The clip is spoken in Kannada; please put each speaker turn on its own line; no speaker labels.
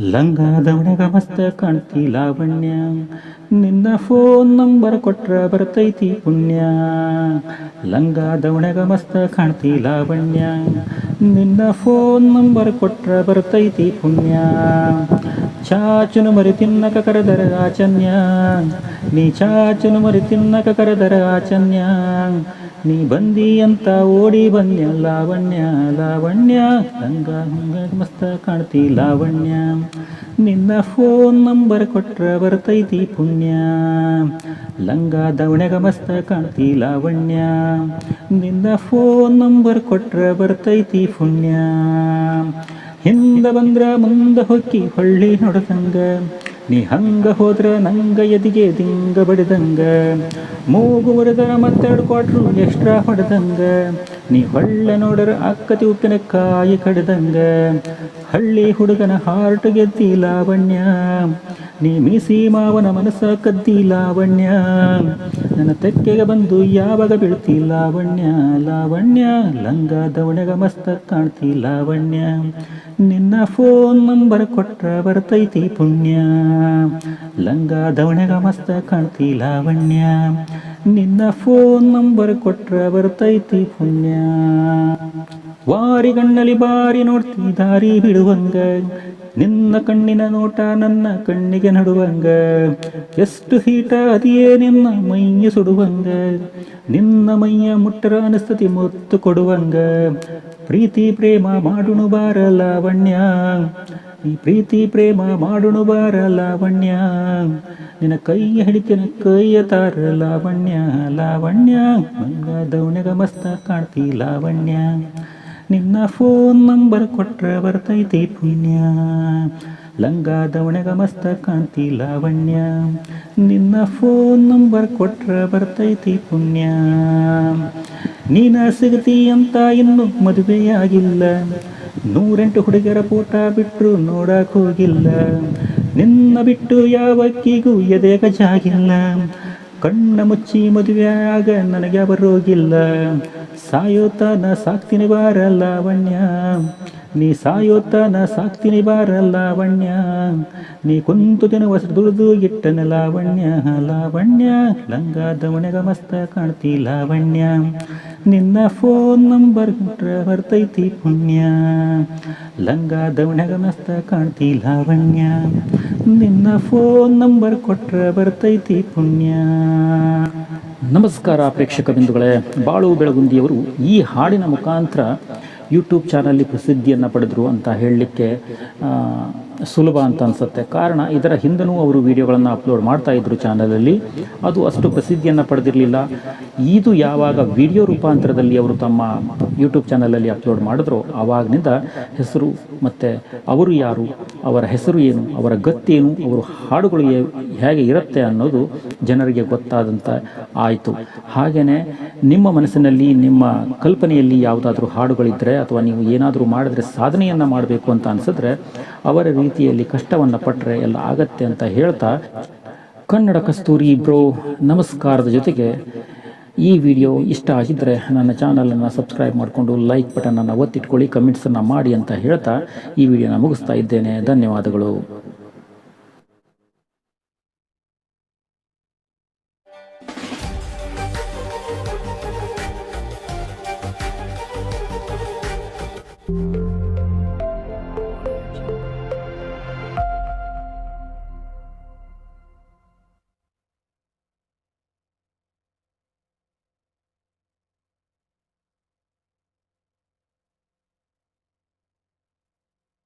ಲಂಗಾದವಣಗ ಮಸ್ತ ಕಾಣ್ತಿ ಲಾವಣ್ಯ. ನಿನ್ನ ಫೋನ್ ನಂಬರ್ ಕೊಟ್ರ ಬರ್ತೈತಿ ಪುಣ್ಯ. ಲಂಗಾದವಣಗ ಮಸ್ತ ಕಾಣ್ತಿ ಲಾವಣ್ಯ. ನಿನ್ನ ಫೋನ್ ನಂಬರ್ ಕೊಟ್ರ ಬರ್ತೈತಿ ಪುಣ್ಯ. ಚಾಚುನು ಮರಿ ತಿನ್ನಕ ಕರೆದರ ಆಚನ್ಯ. ನೀ ಚಾಚುನು ಮರಿ ತಿನ್ನಕ ಕರೆದರ ಆಚನ್ಯ. ನೀ ಬಂದಿ ಅಂತ ಓಡಿ ಬನ್ಯ ಲಾವಣ್ಯ ಲಾವಣ್ಯ. ಹಂಗ ಮಸ್ತ ಕಾಣ್ತಿ ಲಾವಣ್ಯ. ನಿನ್ನ ಫೋನ್ ನಂಬರ್ ಕೊಟ್ರ ಬರ್ತೈತಿ ಪುಣ್ಯ. ಲಂಗ ದವಣೆಗ ಮಸ್ತ ಕಾಣ್ತಿ ಲಾವಣ್ಯ. ನಿನ್ನ ಫೋನ್ ನಂಬರ್ ಕೊಟ್ರ ಬರ್ತೈತಿ ಪುಣ್ಯ. ಹಿಂದ ಬಂದ್ರ ಮುಂದ ಹೊಕ್ಕಿ ಹೊಳ್ಳಿ ನೋಡದಂಗ ನೀ ಹಂಗ ಹೋದ್ರ ನಂಗ ಎದಿಗೆ ದಿಂಗ ಬಡಿದಂಗ. ಮೂಗು ಮುರಿದರ ಮತ್ತೆರಡು ಕ್ವಾಟ್ರು ಎಕ್ಸ್ಟ್ರಾ ಹೊಡೆದಂಗ. ನೀ ಹೊಳ್ಳೆ ನೋಡರ ಅಕ್ಕತಿ ಉಪ್ಪಿನಕಾಯಿ ಕಡಿದಂಗ. ಹಳ್ಳಿ ಹುಡುಗನ ಹಾರ್ಟ್ ಗೆದ್ದಿ ಲಾವಣ್ಯ. ನೀ ಮೀಸಿ ಮಾವನ ಮನಸ್ಸ ಕದ್ದಿ ಲಾವಣ್ಯ. ನನ್ನ ತೆಕ್ಕೆಗೆ ಬಂದು ಯಾವಾಗ ಬೀಳ್ತಿ ಲಾವಣ್ಯ? ಲಾವಣ್ಯ, ಲಂಗ ದವಣೆಗ ಮಸ್ತ ಕಾಣ್ತಿ ಲಾವಣ್ಯ. ನಿನ್ನ ಫೋನ್ ನಂಬರ್ ಕೊಟ್ರ ಬರ್ತೈತಿ ಪುಣ್ಯ. ಲಂಗ ದವಣೆಗ ಮಸ್ತ ಕಾಣ್ತಿ ಲಾವಣ್ಯ. ನಿನ್ನ ಫೋನ್ ನಂಬರ್ ಕೊಟ್ರ ಬರ್ತೈತಿ ಪುಣ್ಯ. ಕಣ್ಣಲ್ಲಿ ಬಾರಿ ನೋಡ್ತಿ ದಾರಿ ಬಿಡುವಂಗ. ನಿನ್ನ ಕಣ್ಣಿನ ನೋಟ ನನ್ನ ಕಣ್ಣಿಗೆ ನಡುವಂಗ. ಎಷ್ಟು ಹೀಟ ಅದಿಯೇ ನಿನ್ನ ಮೈಯ ಸುಡುವಂಗ. ನಿನ್ನ ಮೈಯ ಮುಟ್ಟರ ಅನಿಸ್ತತಿ ಮುತ್ತು ಕೊಡುವಂಗ. ಪ್ರೀತಿ ಪ್ರೇಮ ಮಾಡುಣು ಬಾರ ಲಾವಣ್ಯ. ಈ ಪ್ರೀತಿ ಪ್ರೇಮ ಮಾಡುಣು ಬಾರ ಲಾವಣ್ಯ. ನಿನ್ನ ಕೈ ಹಿಡಿತಿನ ಕೈಯ ತಾರ ಲಾವಣ್ಯ. ಲಾವಣ್ಯ ಮಂಗ ದೌಣ್ಯಗ ಮಸ್ತ ಕಾಣ್ತಿ ಲಾವಣ್ಯ. ನಿನ್ನ ಫೋನ್ ನಂಬರ್ ಕೊಟ್ರ ಬರ್ತೈತಿ ಪುಣ್ಯ. ಲಂಗ ದವಣೆಗ ಮಸ್ತ ಕಾಣ್ತಿ ಲಾವಣ್ಯ. ನಿನ್ನ ಫೋನ್ ನಂಬರ್ ಕೊಟ್ರ ಬರ್ತೈತಿ ಪುಣ್ಯ. ನೀನ ಸಿಗತಿ ಅಂತ ಇನ್ನು ಮದುವೆಯಾಗಿಲ್ಲ. ನೂರೆಂಟು ಹುಡುಗರ ಪೋಟ ಬಿಟ್ಟರು ನೋಡಕ್ ಹೋಗಿಲ್ಲ. ನಿನ್ನ ಬಿಟ್ಟು ಯಾವಕ್ಕಿಗೂ ಎದೆಗ ಜಾಗಿಲ್ಲ ಕಣ್ಣ ಮುಚ್ಚಿ ಮದುವೆ ಆಗ ನನಗೆ ಬರೋಗಿಲ್ಲ ಸಾಯೋತನ ಸಾಕ್ತೀನಿ ಬಾರ ಲಾವಣ್ಯ. ನೀ ಸಾಯೋತನ ಸಾಕ್ತೀನಿ ಬಾರ ಲಾವಣ್ಯ. ನೀ ಕುಂತು ದಿನ ವಸ್ತ್ರ ದುಡಿದು ಇಟ್ಟನ ಲಾವಣ್ಯ. ಲಾವಣ್ಯ ಲಂಗಾದ ಮನೆಗ ಮಸ್ತ ಕಾಣ್ತಿ ಲಾವಣ್ಯ. ನಿನ್ನ ಫೋನ್ ನಂಬರ್ ಕೊಟ್ರ ಬರ್ತೈತಿ ಪುಣ್ಯ. ಲಂಗ ದವಣೆಗ ಮಸ್ತ ಕಾಣ್ತಿ ಲಾವಣ್ಯ. ನಿನ್ನ ಫೋನ್ ನಂಬರ್ ಕೊಟ್ರ ಬರ್ತೈತಿ ಪುಣ್ಯ. ನಮಸ್ಕಾರ ಪ್ರೇಕ್ಷಕ ಬಿಂದುಗಳೇ, ಬಾಳು ಬೆಳಗುಂದಿಯವರು ಈ ಹಾಡಿನ ಮುಖಾಂತರ ಯೂಟ್ಯೂಬ್ ಚಾನಲ್ಲಿ ಪ್ರಸಿದ್ಧಿಯನ್ನು ಪಡೆದರು ಅಂತ ಹೇಳಲಿಕ್ಕೆ ಸುಲಭ ಅಂತ ಅನಿಸುತ್ತೆ. ಕಾರಣ, ಇದರ ಹಿಂದನೂ ಅವರು ವಿಡಿಯೋಗಳನ್ನು ಅಪ್ಲೋಡ್ ಮಾಡ್ತಾ ಇದ್ರು ಚಾನಲಲ್ಲಿ. ಅದು ಅಷ್ಟು ಪ್ರಸಿದ್ಧಿಯನ್ನು ಪಡೆದಿರಲಿಲ್ಲ. ಇದು ಯಾವಾಗ ವಿಡಿಯೋ ರೂಪಾಂತರದಲ್ಲಿ ಅವರು ತಮ್ಮ ಯೂಟ್ಯೂಬ್ ಚಾನಲಲ್ಲಿ ಅಪ್ಲೋಡ್ ಮಾಡಿದ್ರು, ಆವಾಗಿನಿಂದ ಹೆಸರು ಮತ್ತು ಅವರು ಯಾರು, ಅವರ ಹೆಸರು ಏನು, ಅವರ ಗತ್ತೇನು ಅವರು ಹಾಡುಗಳು ಹೇಗೆ ಇರುತ್ತೆ ಅನ್ನೋದು ಜನರಿಗೆ ಗೊತ್ತಾದಂಥ ಆಯಿತು. ಹಾಗೆಯೇ ನಿಮ್ಮ ಮನಸ್ಸಿನಲ್ಲಿ, ನಿಮ್ಮ ಕಲ್ಪನೆಯಲ್ಲಿ ಯಾವುದಾದ್ರೂ ಹಾಡುಗಳಿದ್ದರೆ ಅಥವಾ ನೀವು ಏನಾದರೂ ಮಾಡಿದ್ರೆ ಸಾಧನೆಯನ್ನು ಮಾಡಬೇಕು ಅಂತ ಅನಿಸಿದ್ರೆ ಅವರ ರೀತಿಯಲ್ಲಿ ಕಷ್ಟವನ್ನು ಪಟ್ಟರೆ ಎಲ್ಲ ಆಗತ್ತೆ ಅಂತ ಹೇಳ್ತಾ, ಕನ್ನಡ ಕಸ್ತೂರಿ ಬ್ರೋ, ನಮಸ್ಕಾರದ ಜೊತೆಗೆ ಈ ವಿಡಿಯೋ ಇಷ್ಟ ಆಗಿದ್ದರೆ ನನ್ನ ಚಾನಲನ್ನು ಸಬ್ಸ್ಕ್ರೈಬ್ ಮಾಡಿಕೊಂಡು ಲೈಕ್ ಬಟನನ್ನು ಒತ್ತಿಟ್ಕೊಳ್ಳಿ ಕಮೆಂಟ್ಸನ್ನು ಮಾಡಿ ಅಂತ ಹೇಳ್ತಾ ಈ ವಿಡಿಯೋನ ಮುಗಿಸ್ತಾ ಇದ್ದೇನೆ. ಧನ್ಯವಾದಗಳು.